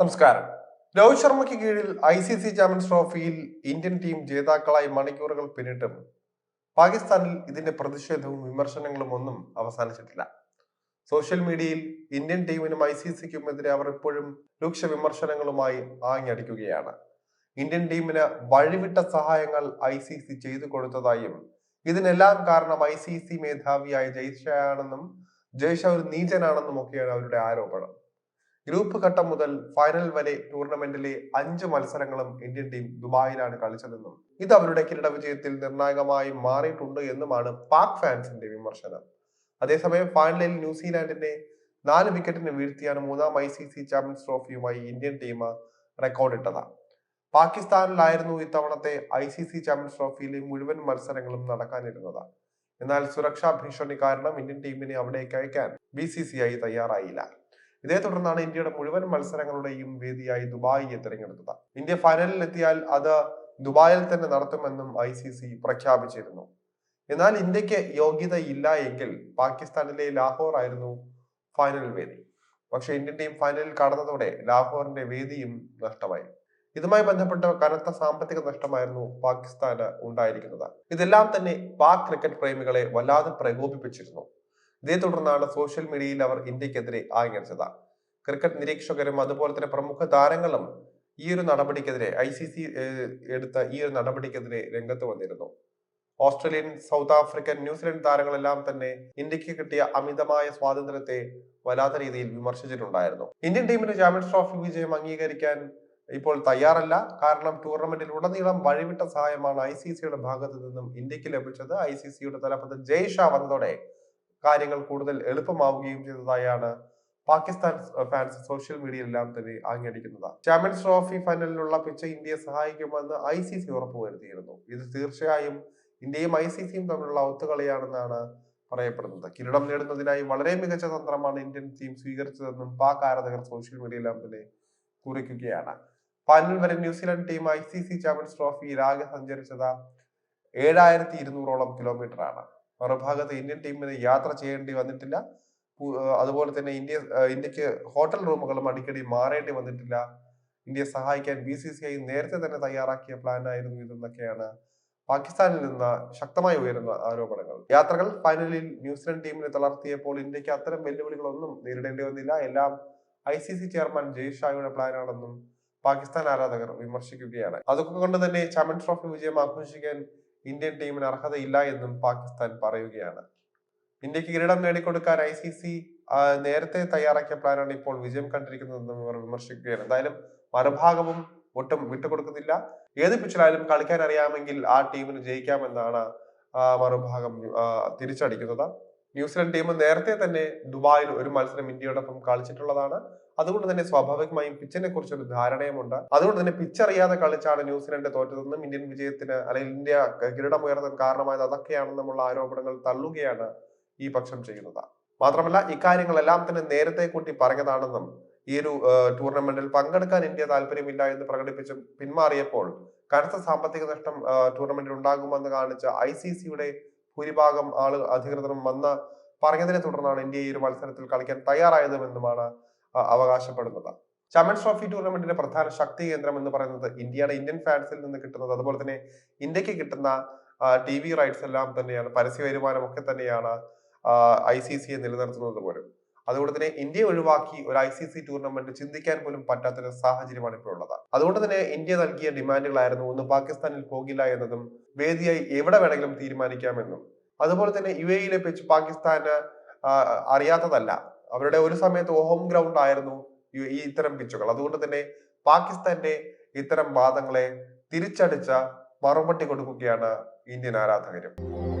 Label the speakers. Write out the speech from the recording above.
Speaker 1: നമസ്കാരം. രോഹിത് ശർമ്മയ്ക്ക് കീഴിൽ ഐ സി സി ചാമ്പ്യൻസ് ട്രോഫിയിൽ ഇന്ത്യൻ ടീം ജേതാക്കളായി മണിക്കൂറുകൾ പിന്നിട്ടും പാകിസ്ഥാനിൽ ഇതിന്റെ പ്രതിഷേധവും വിമർശനങ്ങളും ഒന്നും അവസാനിച്ചിട്ടില്ല. സോഷ്യൽ മീഡിയയിൽ ഇന്ത്യൻ ടീമിനും ഐ സി സിക്കും എതിരെ അവർ ഇപ്പോഴും രൂക്ഷ വിമർശനങ്ങളുമായി ആഞ്ഞടിക്കുകയാണ്. ഇന്ത്യൻ ടീമിന് വഴിവിട്ട സഹായങ്ങൾ ഐ സി സി ചെയ്തു കൊടുത്തതായും ഇതിനെല്ലാം കാരണം ഐ സി സി മേധാവിയായ ജയ്ഷയാണെന്നും ജയ്ഷ ഒരു നീചനാണെന്നും ഒക്കെയാണ് അവരുടെ ആരോപണം. ഗ്രൂപ്പ് ഘട്ടം മുതൽ ഫൈനൽ വരെ ടൂർണമെന്റിലെ അഞ്ച് മത്സരങ്ങളും ഇന്ത്യൻ ടീം ദുബായിലാണ് കളിച്ചതെന്നും ഇത് അവരുടെ കിരീട വിജയത്തിൽ നിർണായകമായി മാറിയിട്ടുണ്ട് എന്നുമാണ് പാക് ഫാൻസിന്റെ വിമർശനം. അതേസമയം ഫൈനലിൽ ന്യൂസിലാൻഡിനെ നാല് വിക്കറ്റിന് വീഴ്ത്തിയാണ് മൂന്നാം ഐ സി സി ചാമ്പ്യൻസ് ട്രോഫിയുമായി ഇന്ത്യൻ ടീം റെക്കോർഡിട്ടത് പാകിസ്ഥാനിലായിരുന്നു ഇത്തവണത്തെ ഐ സി സി ചാമ്പ്യൻസ് ട്രോഫിയിലെ മുഴുവൻ മത്സരങ്ങളും നടക്കാനിരുന്നത്. എന്നാൽ സുരക്ഷാ ഭീഷണി കാരണം ഇന്ത്യൻ ടീമിനെ അവിടേക്ക് അയക്കാൻ ബി സി സി ഐ തയ്യാറായില്ല. ഇതേ തുടർന്നാണ് ഇന്ത്യയുടെ മുഴുവൻ മത്സരങ്ങളുടെയും വേദിയായി ദുബായിയെ തിരഞ്ഞെടുത്തത്. ഇന്ത്യ ഫൈനലിൽ എത്തിയാൽ അത് ദുബായിൽ തന്നെ നടത്തുമെന്നും ഐ സി സി പ്രഖ്യാപിച്ചിരുന്നു. എന്നാൽ ഇന്ത്യയ്ക്ക് യോഗ്യതയില്ല എങ്കിൽ പാകിസ്ഥാനിലെ ലാഹോർ ആയിരുന്നു ഫൈനൽ വേദി. പക്ഷെ ഇന്ത്യൻ ടീം ഫൈനലിൽ കടന്നതോടെ ലാഹോറിന്റെ വേദിയും നഷ്ടമായി. ഇതുമായി ബന്ധപ്പെട്ട കനത്ത സാമ്പത്തിക നഷ്ടമായിരുന്നു പാകിസ്ഥാന് ഉണ്ടായിരിക്കുന്നത്. ഇതെല്ലാം തന്നെ പാക് ക്രിക്കറ്റ് പ്രേമികളെ വല്ലാതെ പ്രകോപിപ്പിച്ചിരുന്നു. ഇതേ തുടർന്നാണ് സോഷ്യൽ മീഡിയയിൽ അവർ ഇന്ത്യക്കെതിരെ ആഞ്ഞടിച്ചത്. ക്രിക്കറ്റ് നിരീക്ഷകരും അതുപോലെ തന്നെ പ്രമുഖ താരങ്ങളും ഈ ഒരു നടപടിക്കെതിരെ ഐ സി സി എടുത്ത ഈ ഒരു നടപടിക്കെതിരെ രംഗത്ത് വന്നിരുന്നു. Australian South African New Zealand താരങ്ങളെല്ലാം തന്നെ ഇന്ത്യയ്ക്ക് കിട്ടിയ അമിതമായ സ്വാതന്ത്ര്യത്തെ വല്ലാത്ത രീതിയിൽ വിമർശിച്ചിട്ടുണ്ടായിരുന്നു. ഇന്ത്യൻ ടീമിന്റെ ചാമ്പ്യൻസ് ട്രോഫി വിജയം അംഗീകരിക്കാൻ ഇപ്പോൾ തയ്യാറല്ല. കാരണം ടൂർണമെന്റിൽ ഉടനീളം വഴിവിട്ട സഹായമാണ് ഐ സി സിയുടെ ഭാഗത്തു നിന്നും ഇന്ത്യയ്ക്ക് ലഭിച്ചത്. ഐ സി സിയുടെ തലപ്പത്ത് ജയ്ഷാ വന്നതോടെ കാര്യങ്ങൾ കൂടുതൽ എളുപ്പമാവുകയും ചെയ്തതായാണ് പാകിസ്ഥാൻ ഫാൻസ് സോഷ്യൽ മീഡിയയിലെല്ലാം തന്നെ ആഞ്ഞടിക്കുന്നത്. ചാമ്പ്യൻസ് ട്രോഫി ഫൈനലിലുള്ള പിച്ച് ഇന്ത്യയെ സഹായിക്കുമെന്ന് ഐ സി സി ഉറപ്പുവരുത്തിയിരുന്നു. ഇത് തീർച്ചയായും ഇന്ത്യയും ഐ സി സിയും തമ്മിലുള്ള ഒത്തുകളിയാണെന്നാണ് പറയപ്പെടുന്നത്. കിരീടം നേടുന്നതിനായി വളരെ മികച്ച തന്ത്രമാണ് ഇന്ത്യൻ ടീം സ്വീകരിച്ചതെന്നും പാക് ആരാധകർ സോഷ്യൽ മീഡിയയിലെല്ലാം തന്നെ കുറിക്കുകയാണ്. ഫൈനൽ വരെ New Zealand team I C C champions ട്രോഫിയിൽ ആകെ സഞ്ചരിച്ചത് ഏഴായിരത്തി ഇരുന്നൂറോളം കിലോമീറ്റർ ആണ്. മറുഭാഗത്ത് ഇന്ത്യൻ ടീമിന് യാത്ര ചെയ്യേണ്ടി വന്നിട്ടില്ല. അതുപോലെ തന്നെ ഇന്ത്യ ഇന്ത്യയ്ക്ക് ഹോട്ടൽ റൂമുകളും അടിക്കടി മാറേണ്ടി വന്നിട്ടില്ല. ഇന്ത്യയെ സഹായിക്കാൻ ബി സി സി ഐ നേരത്തെ തന്നെ തയ്യാറാക്കിയ പ്ലാൻ ആയിരുന്നു ഇതെന്നൊക്കെയാണ് പാകിസ്ഥാനിൽ നിന്ന് ശക്തമായി ഉയരുന്ന ആരോപണങ്ങൾ. യാത്രകൾ ഫൈനലിൽ ന്യൂസിലൻഡ് ടീമിനെ തളർത്തിയപ്പോൾ ഇന്ത്യയ്ക്ക് അത്തരം വെല്ലുവിളികളൊന്നും നേരിടേണ്ടി വന്നില്ല. എല്ലാം ഐ സി സി ചെയർമാൻ ജയ്ഷായുടെ പ്ലാനാണെന്നും പാകിസ്ഥാൻ ആരാധകർ വിമർശിക്കുകയാണ്. അതൊക്കെ കൊണ്ട് തന്നെ ചാമ്പ്യൻസ് ട്രോഫി വിജയം ആഘോഷിക്കാൻ ഇന്ത്യൻ ടീമിന് അർഹതയില്ല എന്നും പാകിസ്ഥാൻ പറയുകയാണ്. ഇന്ത്യയ്ക്ക് കിരീടം നേടിക്കൊടുക്കാൻ ഐ സി സി നേരത്തെ തയ്യാറാക്കിയ പ്ലാനാണ് ഇപ്പോൾ വിജയം കണ്ടിരിക്കുന്നതെന്നും അവർ വിമർശിക്കുകയാണ്. എന്തായാലും മറുഭാഗവും ഒട്ടും വിട്ടുകൊടുക്കുന്നില്ല. ഏത് പിച്ചിലായാലും കളിക്കാൻ അറിയാമെങ്കിൽ ആ ടീമിന് ജയിക്കാമെന്നാണ് മറുഭാഗം തിരിച്ചടിക്കുന്നത്. ന്യൂസിലൻഡ് ടീം നേരത്തെ തന്നെ ദുബായിൽ ഒരു മത്സരം ഇന്ത്യയോടൊപ്പം കളിച്ചിട്ടുള്ളതാണ്. അതുകൊണ്ട് തന്നെ സ്വാഭാവികമായും പിച്ചിനെ കുറിച്ചൊരു ധാരണയുമുണ്ട്. അതുകൊണ്ട് തന്നെ പിച്ച് അറിയാതെ കളിച്ചാണ് ന്യൂസിലൻഡ് തോറ്റതെന്നും ഇന്ത്യൻ വിജയത്തിന് അല്ലെങ്കിൽ ഇന്ത്യ കിരീടം ഉയർത്താൻ കാരണമായത് അതൊക്കെയാണെന്നുമുള്ള ആരോപണങ്ങൾ തള്ളുകയാണ് ഈ പക്ഷം ചെയ്യുന്നത്. മാത്രമല്ല ഇക്കാര്യങ്ങളെല്ലാം തന്നെ നേരത്തെ കൂട്ടി പറഞ്ഞതാണെന്നും ഈ ഒരു ടൂർണമെന്റിൽ പങ്കെടുക്കാൻ ഇന്ത്യ താല്പര്യമില്ല എന്ന് പ്രകടിപ്പിച്ച് പിന്മാറിയപ്പോൾ കനത്ത സാമ്പത്തിക നഷ്ടം ടൂർണമെന്റിൽ ഉണ്ടാകുമെന്ന് കാണിച്ച ഐ സി സിയുടെ ഭൂരിഭാഗം ആൾ അധികൃതരും വന്ന് പറഞ്ഞതിനെ തുടർന്നാണ് ഇന്ത്യ ഈ ഒരു മത്സരത്തിൽ കളിക്കാൻ തയ്യാറായതുമെന്നുമാണ് അവകാശപ്പെടുന്നത്. ചാമ്പ്യൻസ് ട്രോഫി ടൂർണമെന്റിന്റെ പ്രധാന ശക്തി കേന്ദ്രം എന്ന് പറയുന്നത് ഇന്ത്യയുടെ ഇന്ത്യൻ ഫാൻസിൽ നിന്ന് കിട്ടുന്നത്. അതുപോലെ തന്നെ ഇന്ത്യയ്ക്ക് കിട്ടുന്ന ടി വി റൈറ്റ്സ് എല്ലാം തന്നെയാണ് പരസ്യ വരുമാനം ഒക്കെ തന്നെയാണ് ഐ സി സിയെ നിലനിർത്തുന്നത് പോലും. അതുകൊണ്ട് തന്നെ ഇന്ത്യ ഒഴിവാക്കി ഒരു ഐ സി സി ടൂർണമെന്റ് ചിന്തിക്കാൻ പോലും പറ്റാത്തൊരു സാഹചര്യമാണ് ഇപ്പോൾ ഉള്ളത്. അതുകൊണ്ട് തന്നെ ഇന്ത്യ നൽകിയ ഡിമാൻഡുകളായിരുന്നു ഒന്ന് പാകിസ്ഥാനിൽ പോകില്ല എന്നതും വേദിയായി എവിടെ വേണമെങ്കിലും തീരുമാനിക്കാമെന്നും. അതുപോലെ തന്നെ യു എയിലെ പിച്ച് പാകിസ്ഥാന് അറിയാത്തതല്ല. അവരുടെ ഒരു സമയത്ത് ഹോം ഗ്രൗണ്ട് ആയിരുന്നു ഈ- ഇത്തരം പിച്ചുകൾ. അതുകൊണ്ട് തന്നെ പാകിസ്ഥാന്റെ ഇത്തരം വാദങ്ങളെ തിരിച്ചടിച്ച മറുപടി കൊടുക്കുകയാണ് ഇന്ത്യൻ ആരാധകരും.